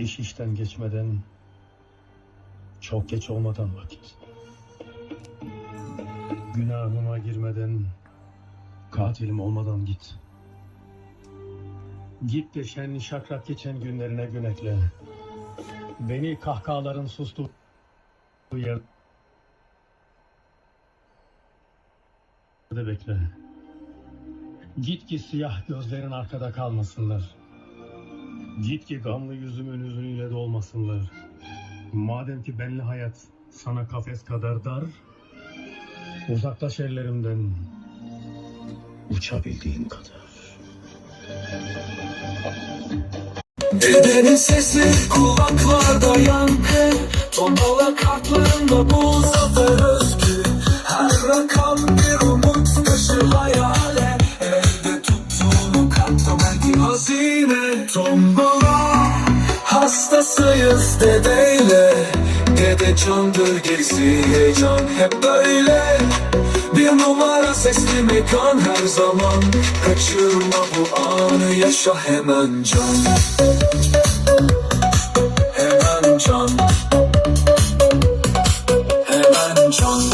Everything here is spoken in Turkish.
İş işten geçmeden, çok geç olmadan vakit. Günahıma girmeden, katilim olmadan git. Git de şenli şakrak geçen günlerine gün ekle. Beni kahkahaların sustuğu yerde bekle. Git ki siyah gözlerin arkada kalmasınlar. Git ki gamlı yüzümün hüzünüyle dolmasınlar. Madem ki benli hayat sana kafes kadar dar, uzaklaş ellerimden. Uçabildiğin kadar. Ellerin sesi kulaklarda yankı Tombala kartlarında bu zafer özgü. Her rakam bir umut taşı hayale. Elde tuttuğunu kartta belki hazine. Tombala Hastasıyız dedeyle. Dede candır gerisi heyecan hep böyle. Bir numara sesli mekan her zaman. Kaçırma bu anı yaşa hemen can. Hemen can. Hemen can.